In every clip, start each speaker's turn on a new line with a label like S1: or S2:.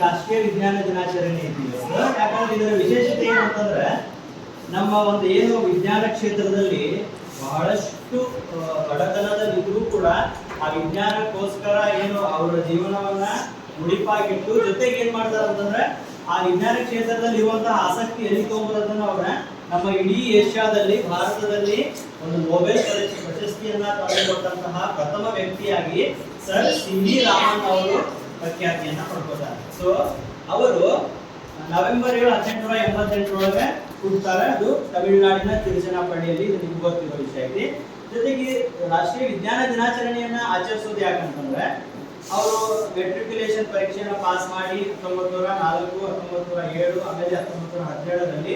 S1: ರಾಷ್ಟ್ರೀಯ ವಿಜ್ಞಾನ ದಿನಾಚರಣೆ. ಯಾಕಂದ್ರೆ ಇದರ ವಿಶೇಷತೆ ಏನು ಅಂತಂದ್ರೆ ನಮ್ಮ ಒಂದು ಏನು ವಿಜ್ಞಾನ ಕ್ಷೇತ್ರದಲ್ಲಿ ಬಹಳಷ್ಟು ಬಡತನದ ಬಡತನದಲ್ಲಿದ್ರೂ ಕೂಡ ಆ ವಿಜ್ಞಾನಕ್ಕೋಸ್ಕರ ಏನು ಅವರ ಜೀವನವನ್ನ ಮುಡಿಪಾಗಿಟ್ಟು ಜೊತೆಗೆ ಏನ್ ಮಾಡ್ತಾರೆ ಅಂತಂದ್ರೆ ಆ ವಿಜ್ಞಾನ ಕ್ಷೇತ್ರದಲ್ಲಿ ಇರುವಂತಹ ಆಸಕ್ತಿ ಎಲ್ಲಿ ತಗೊಂಬರೋದನ್ನ ಅವರ ನಮ್ಮ ಇಡೀ ಏಷ್ಯಾದಲ್ಲಿ, ಭಾರತದಲ್ಲಿ ಒಂದು ನೊಬೆಲ್ ಪ್ರಶಸ್ತಿ- ಪ್ರಶಸ್ತಿಯನ್ನ ತಂದುಕೊಟ್ಟಂತಹ ಪ್ರಥಮ ವ್ಯಕ್ತಿಯಾಗಿ ಸರ್ ಸಿ ವಿ ರಾಮನ್ ಅವರು ಪ್ರಖ್ಯಾತಿಯನ್ನ ಪಡ್ಕೋತಾರೆ ಸೊ ಅವರು ನವೆಂಬರ್ ಏಳು ಹದಿನೆಂಟುನೂರ ಎಂಬತ್ತೆಂಟರೊಳಗೆ ಹುಡ್ತಾರೆ ಅದು ತಮಿಳುನಾಡಿನ ತಿರುಚನಾಪಳ್ಳಿಯಲ್ಲಿ ನಿಮ್ಗೆ ಗೊತ್ತಿರೋ ವಿಷಯ ಐತಿ. ಜೊತೆಗೆ ರಾಷ್ಟ್ರೀಯ ವಿಜ್ಞಾನ ದಿನಾಚರಣೆಯನ್ನ ಆಚರಿಸೋದು ಯಾಕಂತಂದ್ರೆ, ಅವರು ಮೆಟ್ರಿಕ್ಯುಲೇಷನ್ ಪರೀಕ್ಷೆಯನ್ನು ಪಾಸ್ ಮಾಡಿ ಹತ್ತೊಂಬತ್ತು ನೂರ ನಾಲ್ಕು ಹತ್ತೊಂಬತ್ತು ನೂರ ಏಳು, ಆಮೇಲೆ ಹತ್ತೊಂಬತ್ತು ನೂರ ಹದಿನೇಳರಲ್ಲಿ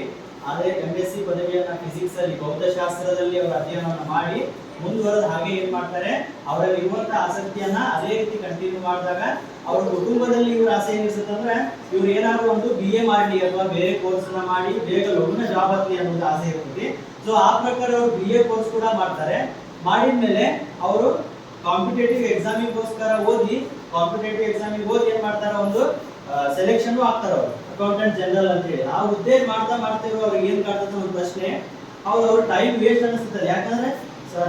S1: ಆದರೆ ಎಂ ಎಸ್ ಸಿ ಪದವಿಯನ್ನ ಫಿಸಿಕ್ಸ್ ಅಲ್ಲಿ, ಭೌತಶಾಸ್ತ್ರದಲ್ಲಿ ಅವರು ಅಧ್ಯಯನವನ್ನು ಮಾಡಿ ಮುಂದುವರೆದು ಹಾಗೆ ಏನ್ ಮಾಡ್ತಾರೆ, ಅವರಲ್ಲಿ ಇರುವಂತಹ ಆಸಕ್ತಿಯನ್ನ ಅದೇ ರೀತಿ ಕಂಟಿನ್ಯೂ ಮಾಡಿದಾಗ ಅವ್ರ ಕುಟುಂಬದಲ್ಲಿ ಇವ್ರ ಆಸೆ ಏನಿಸುತ್ತಂದ್ರೆ ಇವ್ರು ಏನಾದ್ರು ಒಂದು ಬಿ ಎ ಮಾಡಲಿ ಅಥವಾ ಬೇರೆ ಕೋರ್ಸ್ನ ಮಾಡಿ, ಬೇಗ ಲಗ್ನ ಜಾಬ್ ಆಗಲಿ ಅನ್ನೋದು ಆಸೆ ಇರ್ತದೆ ಸೊ ಆ ಪ್ರಕಾರ ಅವರು ಬಿ ಎ ಕೋರ್ಸ್ ಕೂಡ ಮಾಡ್ತಾರೆ. ಮಾಡಿದ್ಮೇಲೆ ಅವರು ಕಾಂಪಿಟೇಟಿವ್ ಎಕ್ಸಾಮಿಗೋಸ್ಕರ ಓದಿ ಕಾಂಪಿಟೇಟಿವ್ ಎಕ್ಸಾಮಿಗೆ ಓದಿ ಏನ್ ಮಾಡ್ತಾರೆ, ಒಂದು ಸೆಲೆಕ್ಷನ್ ಆಗ್ತಾರೆ ಅವರು. ಅಕೌಂಟೆಂಟ್ ಜನರಲ್ ಅಂತ ಹೇಳಿ ಆ ಹುದ್ದೆ ಮಾಡ್ತಾ ಮಾಡ್ತಿರೋ ಅವ್ರಿಗೆ ಏನ್ ಕಾಡ್ತದೆ ಒಂದು ಪ್ರಶ್ನೆ, ಅವ್ರು ಅವ್ರ ಟೈಮ್ ವೇಸ್ಟ್ ಅನಿಸ್ತದೆ ಯಾಕಂದ್ರೆ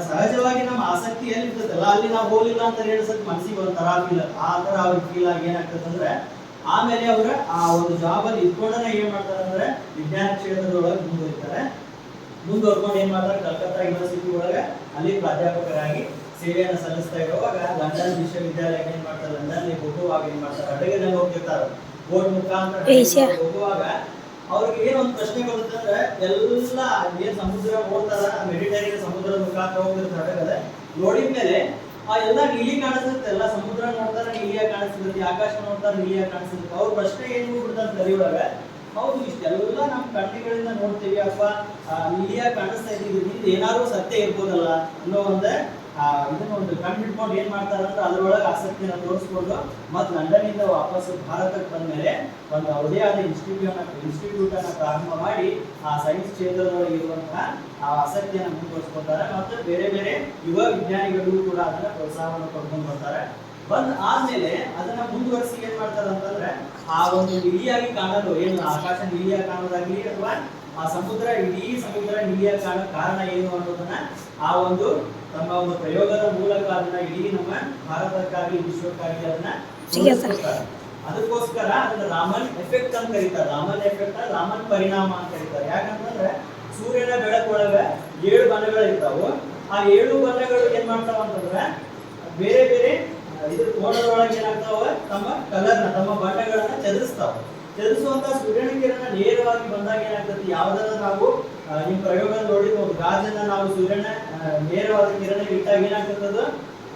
S1: ಸಹಜವಾಗಿ ನಮ್ಮ ಆಸಕ್ತಿ ಎಲ್ಲಿ ಇರ್ತದಲ್ಲ ಅಲ್ಲಿ ನಾವು ಹೋಗ್ಲಿಲ್ಲ ಅಂತ ಹೇಳಿಸಕ್ ಮನಸ್ಸಿಗೆ ಒಂಥರ ಫೀಲ್ ಆ ತರ ಅವ್ರಿಗೆ ಫೀಲ್ ಆಗಿ ಏನಾಗ್ತದಂದ್ರೆ ಆಮೇಲೆ ಅವ್ರ ಆ ಒಂದು ಜಾಬ್ ಅಲ್ಲಿ ಏನು ಏನ್ ಮಾಡ್ತಾರೆ ಅಂದ್ರೆ, ವಿಜ್ಞಾನ ಕ್ಷೇತ್ರದೊಳಗೆ ಮುಂದುವರಿತಾರೆ. ಮುಂದುವರ್ಕೊಂಡು ಏನ್ ಮಾಡ್ತಾರೆ? ಕಲ್ಕತ್ತಾ ಯೂನಿವರ್ಸಿಟಿ ಒಳಗೆ ಅಲ್ಲಿ ಪ್ರಾಧ್ಯಾಪಕರಾಗಿ ಸೇವೆಯನ್ನು ಸಲ್ಲಿಸ್ತಾ ಇರುವಾಗ ಲಂಡನ್ ವಿಶ್ವವಿದ್ಯಾಲಯಕ್ಕೆ ಏನ್ ಮಾಡ್ತಾರೆ? ಲಂಡನ್ ಹೋಗುವಾಗ ಏನ್ ಮಾಡ್ತಾರೆ? ಅಡುಗೆ ಹೋಗ್ತಿರ್ತಾರೆ. ಬೋಟ್ ಮುಖಾಂತರ. ಹೋಗುವಾಗ ಅವ್ರಿಗೆ ಏನ್ ಒಂದು ಪ್ರಶ್ನೆ ಬರುತ್ತೆ ಅಂದ್ರೆ ಎಲ್ಲ ಏನ್ ಸಮುದ್ರ ನೋಡ್ತಾರ ಮೆಡಿಟರಿ ಸಮುದ್ರ ಮುಖಾಂತರ ಹೋಗಿರ್ತಾರೆ ನೋಡಿದ ಮೇಲೆ ಆ ಎಲ್ಲ ನೀಲಿ ಕಾಣಿಸುತ್ತೆ ಎಲ್ಲ ಸಮುದ್ರ ನೋಡ್ತಾರ ನೀಲಿಯಾಗಿ ಕಾಣಿಸುತ್ತೆ ಆಕಾಶ ನೋಡ್ತಾರ ನೀಲಿಯಾಗಿ ಕಾಣಿಸುತ್ತೆ ಅವ್ರ ಪ್ರಶ್ನೆ ಏನ್ ಬಿಡ್ತಾರೆ ತಲೆಯೊಳಗ ಹೌದು ಇಷ್ಟೆಲ್ಲ ನಮ್ಮ ಕಣ್ಣುಗಳಿಂದ ನೋಡ್ತೀವಿ ಅಪ್ಪ ಆ, ನೀಲಿಯಾಗಿ ಕಾಣಿಸ್ತಾ ಇದ್ದೀವಿ ಏನಾದ್ರು ಸತ್ಯ ಇರ್ಬೋದಲ್ಲ ಅನ್ನೋ ಒಂದು ಇದನ್ನ ಒಂದು ಕಣ್ಣು ಹಿಡ್ಕೊಂಡು ಏನ್ ಮಾಡ್ತಾರೆ ಅಂದ್ರೆ ಅದರೊಳಗೆ ಆಸಕ್ತಿಯನ್ನ ತೋರಿಸ್ಕೊಂಡು ಮತ್ತೆ ಇಂದ ವಾಪಸ್ ಭಾರತಕ್ಕೆ ಬಂದ್ಮೇಲೆ ಒಂದು ಅವ್ರದೇ ಆದ ಇನ್ಸ್ಟಿಟ್ಯೂಟ್ ಇನ್ಸ್ಟಿಟ್ಯೂಟ್ ಅನ್ನ ಪ್ರಾರಂಭ ಮಾಡಿ ಆ ಸೈನ್ಸ್ ಕ್ಷೇತ್ರದೊಳಗೆ ಇರುವಂತಹ ಆ ಆಸಕ್ತಿಯನ್ನ ಮುಂದುವರಿಸ್ಕೊತಾರೆ ಮತ್ತು ಬೇರೆ ಬೇರೆ ಯುವ ವಿಜ್ಞಾನಿಗಳಿಗೂ ಕೂಡ ಅದನ್ನ ಪ್ರೋತ್ಸಾಹವನ್ನು ಕೊಡ್ಕೊಂಡು ಬರ್ತಾರೆ. ಬಂದ್ ಆದ್ಮೇಲೆ ಅದನ್ನ ಮುಂದುವರಿಸಿ ಏನ್ ಮಾಡ್ತಾರೆ ಅಂತಂದ್ರೆ ಆ ಒಂದು ನೀಲಿಯಾಗಿ ಕಾಣಲು, ಏನು ಆಕಾಶ ನೀಲಿಯಾಗಿ ಕಾಣೋದಾಗ್ಲಿ ಅಥವಾ ಆ ಸಮುದ್ರ, ಇಡೀ ಸಮುದ್ರ ನೀಲಿಯಾಗಿ ಕಾಣೋ ಕಾರಣ ಏನು ಅನ್ನೋದನ್ನ ಆ ಒಂದು ತಮ್ಮ ಒಂದು ಪ್ರಯೋಗದ ಮೂಲಕ ಅದನ್ನ ಇಡೀ ನಮ್ಮ ಭಾರತಕ್ಕಾಗಿ ವಿಶ್ವಕ್ಕಾಗಿ ಅದನ್ನ ಅದಕ್ಕೋಸ್ಕರ ಅದನ್ನ ರಾಮನ್ ಎಫೆಕ್ಟ್ ಅಂತ ಕರೀತಾರೆ. ರಾಮನ್ ಎಫೆಕ್ಟ್ ರಾಮನ್ ಪರಿಣಾಮ ಅಂತ ಕರೀತಾರೆ. ಯಾಕಂತಂದ್ರೆ ಸೂರ್ಯನ ಬೆಳಕೊಳಗ ಏಳು ಬಣ್ಣಗಳು ಇರ್ತಾವು ಆ ಏಳು ಬಣ್ಣಗಳು ಏನ್ ಮಾಡ್ತಾವ ಅಂತಂದ್ರೆ ಬೇರೆ ಬೇರೆ ಇದ್ರ ಕೋಣದೊಳಗೆ ಏನಾಗ್ತಾವ? ತಮ್ಮ ಕಲರ್ನ ತಮ್ಮ ಬಣ್ಣಗಳನ್ನ ಚದುರಿಸ್ತಾವ. ಚದುರಿಸುವಂತ ಸೂರ್ಯನ ಕಿರಣ ನೇರವಾಗಿ ಬಂದಾಗ ಏನಾಗ್ತದೆ? ಯಾವ್ದಾದ್ರು ನಾವು ಆ, ನಿಮ್ ಪ್ರಯೋಗದಲ್ಲಿ ನೋಡಿದ ಒಂದು ಗಾಜನ್ನ ನಾವು ಸೂರ್ಯನ ನೇರವಾದ ಕಿರಣ ಇಟ್ಟಾಗ ಏನಾಗ್ತದ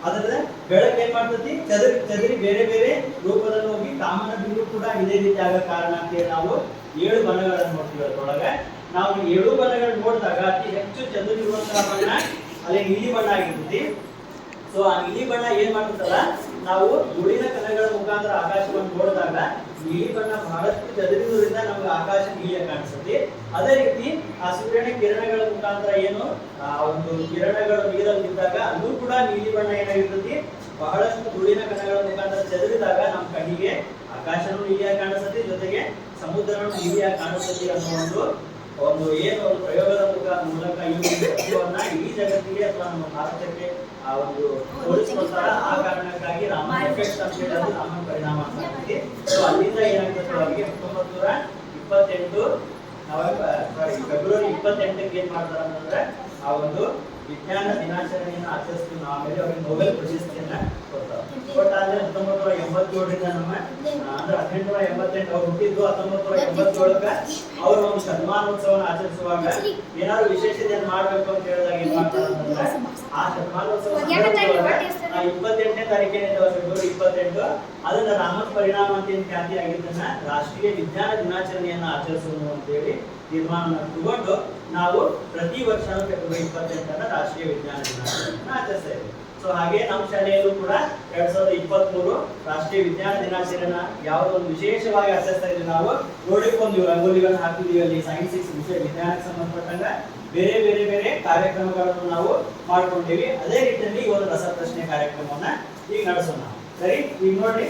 S1: ಅದರ ಬೆಳಕು ಏನ್ ಮಾಡ್ತತಿ? ಚದರಿ ಚದರಿ ಬೇರೆ ಬೇರೆ ರೂಪದಲ್ಲಿ ಹೋಗಿ ಕಾಮನ ಬಿಂದು ಕೂಡ ಇದೇ ರೀತಿ ಆಗ ಕಾರಣ ಅಂತೇಳಿ ನಾವು ಏಳು ಬಣ್ಣಗಳನ್ನು ನೋಡ್ತೀವಿ ಅದ್ರೊಳಗೆ. ನಾವು ಏಳು ಬಣ್ಣಗಳನ್ನ ನೋಡಿದಾಗ ಅತಿ ಹೆಚ್ಚು ಚದುರಿರುವಂತಹ ಬಣ್ಣ ಅಲ್ಲಿ ನೀಲಿ ಬಣ್ಣ ಆಗಿರ್ತೈತಿ. ಸೊ ಆ ನೀಲಿ ಬಣ್ಣ ಏನ್ ಮಾಡ್ತದಲ್ಲ ನಾವು ಧೂಳಿನ ಕಣಗಳ ಮುಖಾಂತರ ಆಕಾಶವನ್ನು ನೋಡಿದಾಗ ನೀಲಿ ಬಣ್ಣ ಬಹಳಷ್ಟು ಚದುರಿರುವುದರಿಂದ ನಮ್ಗೆ ಆಕಾಶ ನೀಲಿಯ ಕಾಣಿಸುತ್ತೆ. ಅದೇ ರೀತಿ ಆ ಸೂರ್ಯನ ಕಿರಣಗಳ ಮುಖಾಂತರ ಏನು? ಆ ಒಂದು ಕಿರಣಗಳು ನೀರಲ್ಲಿ ಬಿದ್ದಾಗ ಅಲ್ಲೂ ಕೂಡ ನೀಲಿ ಬಣ್ಣ ಏನಾಗಿರ್ತೈತಿ ಬಹಳಷ್ಟು ಧೂಳಿನ ಕಣಗಳ ಮುಖಾಂತರ ಚದುರಿದಾಗ ನಮ್ಮ ಕಣ್ಣಿಗೆ ಆಕಾಶನೂ ನೀಲಿಯಾಗಿ ಕಾಣಿಸುತ್ತೆ, ಜೊತೆಗೆ ಸಮುದ್ರನೂ ನೀಲಿಯಾಗಿ ಕಾಣಿಸುತ್ತೆ ಅನ್ನೋ ಒಂದು ಒಂದು ಏನು ಒಂದು ಪ್ರಯೋಗದ ಮೂಲಕ ಸತ್ಯವನ್ನ ಇಡೀ ಜಗತ್ತಿಗೆ ಅಥವಾ ನಮ್ಮ ಭಾರತಕ್ಕೆ ಆ ಒಂದು ಹೋಲಿಸ್ಕೊಳ್ತಾರ ಆ ಕಾರಣಕ್ಕಾಗಿ ರಾಮನ್ ಎಫೆಕ್ಟ್ ಅಂತ ಹೇಳಿ ಅದು ರಾಮನ್ ಪರಿಣಾಮ ಅಂತ ಸೊ ಅಲ್ಲಿಂದ ಏನಾಗ್ತದೆ ಅವರಿಗೆ ಹತ್ತೊಂಬತ್ತು ನೂರ ಇಪ್ಪತ್ತೆಂಟು ನವೆಂಬರ್ ಸಾರಿ ಫೆಬ್ರವರಿ ಇಪ್ಪತ್ತೆಂಟಕ್ಕೆ ಏನ್ ಮಾಡ್ತಾರೆ ಅಂತಂದ್ರೆ ಆ ಒಂದು ವಿಜ್ಞಾನ ದಿನಾಚರಣೆಯನ್ನು ಆಚರಿಸ್ತೀವಿ ಆಮೇಲೆ ಅವ್ರಿಗೆ ನೊಬೆಲ್ ಪ್ರಶಸ್ತಿಯನ್ನ ಕೊಡ್ತಾರೆ ಆದ್ರೆ ಹತ್ತೊಂಬತ್ತು ನೂರ ಎಂಬತ್ತೇಳರಿಂದ ನಮ್ಮ ಅಂದ್ರೆ ಹದಿನೆಂಟು ನೂರ ಎಂಬತ್ತೆಂಟು ಅವ್ರು ಹುಟ್ಟಿದ್ದು ಹತ್ತೊಂಬತ್ತು ನೂರ ಎಂಬತ್ತೇಳಕ್ಕ ಅವ್ರ ಒಂದು ಶತಮಾನೋತ್ಸವನ ಆಚರಿಸುವಾಗ ಏನಾದ್ರು ವಿಶೇಷತೆಯನ್ನು ಮಾಡ್ಬೇಕು ಅಂತ ಹೇಳಿದಾಗ ಏನ್ ಮಾಡ್ತಾರೆ ಆ ಶತಮಾನೋತ್ಸವ ಸಂದರ್ಭದೊಳಗ ಆ ಅಥವಾ ತಾರೀಕಿನ ಫೆಬ್ರವರಿ ಇಪ್ಪತ್ತೆಂಟು. ಅದನ್ನ ರಾಮನ್ ಪರಿಣಾಮ ಅಂತ ಖ್ಯಾತಿ ಆಗಿದ್ದನ್ನ ರಾಷ್ಟ್ರೀಯ ವಿಜ್ಞಾನ ದಿನಾಚರಣೆಯನ್ನ ಆಚರಿಸೋಣ ಅಂತೇಳಿ ತೀರ್ಮಾನವನ್ನು ತಗೊಂಡು ನಾವು ಪ್ರತಿ ವರ್ಷ ಫೆಬ್ರವರಿ ಇಪ್ಪತ್ತೆಂಟನ್ನ ರಾಷ್ಟ್ರೀಯ ವಿಜ್ಞಾನ ದಿನಾಚರಣೆಯನ್ನ ಆಚರಿಸ್ತಾ ಇದ್ದೀವಿ. ಸೊ ಹಾಗೆ ನಮ್ಮ ಶಾಲೆಯಲ್ಲೂ ಕೂಡ ಎರಡ್ ಸಾವಿರದ ಇಪ್ಪತ್ತ್ ಮೂರು ರಾಷ್ಟ್ರೀಯ ವಿಜ್ಞಾನ ದಿನಾಚರಣೆನ ಯಾವುದೋ ಒಂದು ವಿಶೇಷವಾಗಿ ಆಚರಿಸ್ತಾ ಇದ್ದೀವಿ ನಾವು. ನೋಡಿಕೊಂಡು ರಂಗೋಲಿಗಳನ್ನ ಹಾಕಿದೀವಿ ಅಲ್ಲಿ ಸೈನ್ಸ್ ವಿಷಯ ವಿಜ್ಞಾನಕ್ಕೆ ಸಂಬಂಧಪಟ್ಟಂಗ. ಬೇರೆ ಬೇರೆ ಬೇರೆ ಕಾರ್ಯಕ್ರಮಗಳನ್ನು ನಾವು ಮಾಡ್ಕೊಂಡಿವಿ. ಅದೇ ರೀತಿಯಲ್ಲಿ ಈ ಒಂದು ರಸಪ್ರಶ್ನೆ ಕಾರ್ಯಕ್ರಮವನ್ನ ಈಗ ನಡೆಸೋಣ ಸರಿ ಈಗ ನೋಡ್ರಿ